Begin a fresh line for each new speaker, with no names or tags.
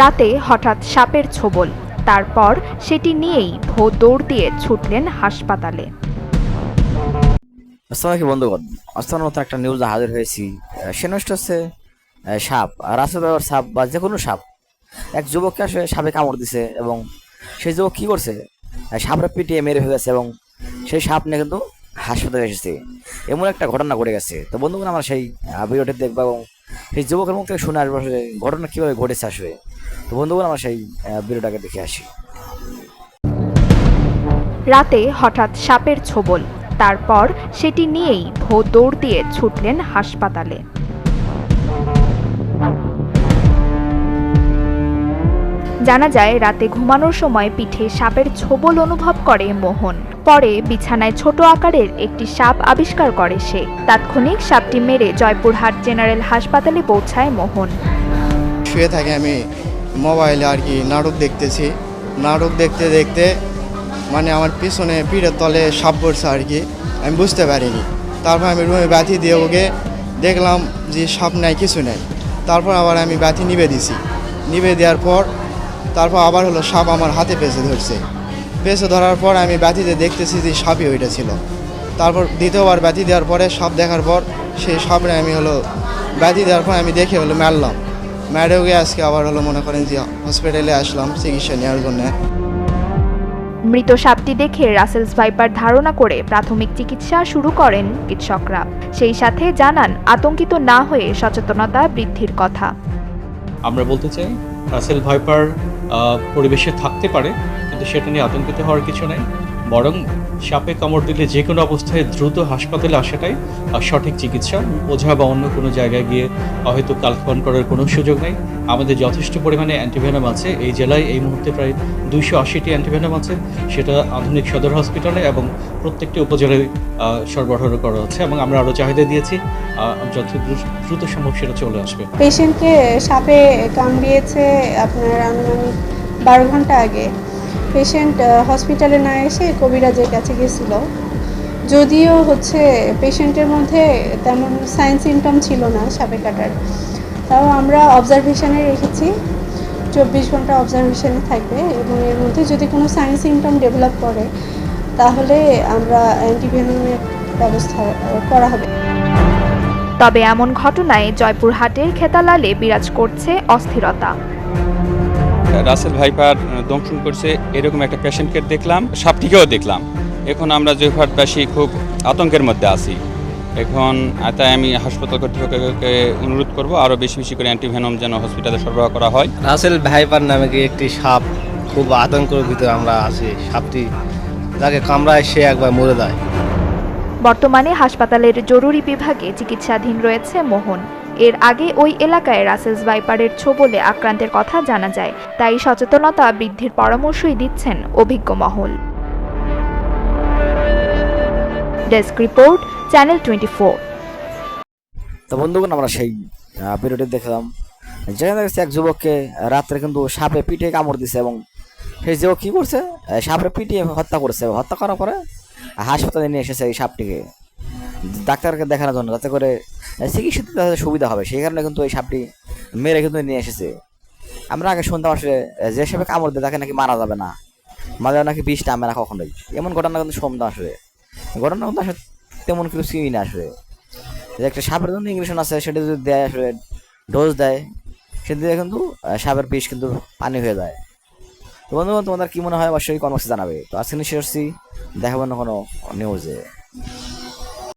রাতে হঠাৎ সাপের ছোবল। তারপর সেটি নিয়েই ভো দৌড় দিয়ে ছুটলেন হাসপাতালে।
আসসালামু আলাইকুম বন্ধুগণ। আজকের মতো একটা নিউজ হাজির হয়েছি। সে নষ্ট হচ্ছে সাপ রাস্তা ব্যবহার সাপ বা যে কোনো সাপ, এক যুবককে আসলে সাপে কামড় দিছে এবং সেই যুবক কী করছে? সাপরা পিটিয়ে মেরে ফেলেছে এবং সেই সাপ নিয়ে কিন্তু হাসপাতালে এসেছে। এমন একটা ঘটনা ঘটে গেছে। তো বন্ধুগণ, আমরা সেই ভিডিওটি দেখব এবং সেই যুবকের মুখ থেকে শুনে আসব ঘটনা কীভাবে ঘটেছে আসবে তো বন্ধুগণ আমরা সেই ভিডিওটাকে দেখে আসি।
রাতে হঠাৎ সাপের ছোবল তারপর সেটি নিয়েই ভো দৌড় দিয়ে ছুটলেন হাসপাতালে। জানা যায় রাতে ঘুমানোর সময় পিঠে সাপের ছোবল অনুভব করে মোহন। পরে বিছানায় ছোট আকারের একটি সাপ আবিষ্কার করে সে। তাৎক্ষণিক সাপটি মেরে জয়পুরহাট জেনারেল হাসপাতালে পৌঁছায় মোহন।
শুয়ে থাকি আমি মোবাইলে আর কি নাটক দেখতেছি। নাটক দেখতে দেখতে মানে আমার পিছনে পিঠের তলে সাপ পড়ছে আর কি। আমি বুঝতে পারিনি। তারপর আমি রুমে বাতি দিয়ে ওকে দেখলাম যে সাপ নাই, কিছু নাই। তারপর আবার আমি বাতি নিবে দিছি। নিবে দেওয়ার পর তারপর আবার হলো সাপ আমার হাতে পেঁচে ধরছে। পেঁচে ধরার পর আমি বাতিতে দেখতেছি যে সাপই ওইটা ছিল। তারপর দ্বিতীয়বার বাতি দেওয়ার পরে সাপ দেখার পর সেই সাপরে আমি হলো বাতি দেওয়ার পর আমি দেখে হলো মারলাম। ম্যাডেও গিয়ে আজকে আবার হলো মনে করেন যে হসপিটালে আসলাম চিকিৎসা নেওয়ার জন্য।
মৃত সাপটি দেখে রাসেলস ভাইপার ধারণা করে প্রাথমিক চিকিৎসা শুরু করেন চিকিৎসকরা। সেই সাথে জানান আতঙ্কিত না হয়ে সচেতনতা বৃদ্ধির কথা।
আমরা বলতে চাই রাসেল ভাইপার পরিবেশে থাকতে পারে কিন্তু সেটা নিয়ে আতঙ্কিত হওয়ার কিছু নেই। বরং সাপে কামড় দিলে যে কোনো অবস্থায় দ্রুত হাসপাতালে আসাটাই সঠিক চিকিৎসা। ওঝা বা অন্য কোনো জায়গায় গিয়ে হয়তো কালক্ষণ করার কোনো সুযোগ নেই। আমাদের যথেষ্ট পরিমাণে অ্যান্টিভেনাম আছে। এই জেলায় এই মুহূর্তে প্রায় দুইশো আশিটি অ্যান্টিভেনাম আছে। সেটা আধুনিক সদর হসপিটালে এবং প্রত্যেকটি উপজেলায় সরবরাহ করা হচ্ছে এবং আমরা আরও চাহিদা দিয়েছি। যত দ্রুত- দ্রুত সম্ভব সেটা চলে আসবে।
পেশেন্টকে সাপে কামড়িয়েছে আপনার আনুমানিক বারো ঘণ্টা আগে। পেশেন্ট হসপিটালে না এসে কবিরাজের কাছে গেছিল যদিও হচ্ছে পেশেন্টের মধ্যে তেমন সাইন সিমটম ছিল না সাপে কাটার। তাও আমরা অবজারভেশনে রেখেছি। চব্বিশ ঘণ্টা অবজারভেশনে থাকবে এবং এর মধ্যে যদি কোনো সাইন সিমটম ডেভেলপ করে, তাহলে আমরা অ্যান্টিভেনমের ব্যবস্থা করা হবে।
তবে এমন ঘটনায় জয়পুরহাটের খেতালালে বিরাজ করছে অস্থিরতা।
রাসেল ভাইপার দংশন করছে এরকম একটা পেশেন্টকে দেখলাম সাপটিকেও দেখলাম। এখন আমরা জয়ফাটবাসী খুব আতঙ্কের মধ্যে আছি। এখন তাই আমি হাসপাতাল কর্তৃপক্ষকে অনুরোধ করব আরও বেশি বেশি করে অ্যান্টিভেনম যেন হসপিটালে সরবরাহ করা হয়।
রাসেল ভাইপার নামে কি একটি সাপ খুব আতঙ্কের ভিতরে আমরা আছি সাপটি যাকে কামড়ায় সে একবার মরে যায়।
বর্তমানে হাসপাতালের জরুরি বিভাগে চিকিৎসাধীন রয়েছে মোহন। এর আগে ওই এলাকায় রাসেলস ভাইপারের ছোবলে আক্রান্তের কথা জানা যায়, তাই সচেতনতা বৃদ্ধির পরামর্শই দিচ্ছেন অভিজ্ঞ মহল। ডেস্ক রিপোর্ট চ্যানেল টোয়েন্টি
তো বন্ধুগণ, আমরা সেই ভিডিওটি দেখলাম। যেখানে দেখছি এক যুবককে রাত্রে কিন্তু সাপে পিঠে কামড় দিছে এবং সেই যুবক কি করছে? সাপে পিটিয়ে হত্যা করেছে। হত্যা করার পরে হাসপাতালে নিয়ে এসেছে এই সাপটিকে। ডাক্তারকে দেখানোর জন্য যাতে করে আহ, চিকিৎসা দিতে তাদের সুবিধা হবে। সেই কারণে কিন্তু এই সাপটি মেরে কিন্তু নিয়ে এসেছে। আমরা আগে শুনতাম আসলে যে সাপে কামড় দেয় তাকে নাকি মারা যাবে না। মারা নাকি বিষ নামে না কখনোই। এমন ঘটনা কিন্তু শুনতাম আসলে। ঘটনা কিন্তু আসলে তেমন কিছু চিনি না আসলে। যে একটা সাপের জন্য ইঞ্জেকশন আছে সেটা যদি দেয় আসলে ডোজ দেয় সেটা দিয়ে কিন্তু সাপের বিষ কিন্তু পানি হয়ে যায়। তো বন্ধুগণ তোমাদের কি মনে হয়? অবশ্যই কর্মসূচি জানাবে। তো আজকে নিশ্চয়ই দেখাবো না কোনো নিউজে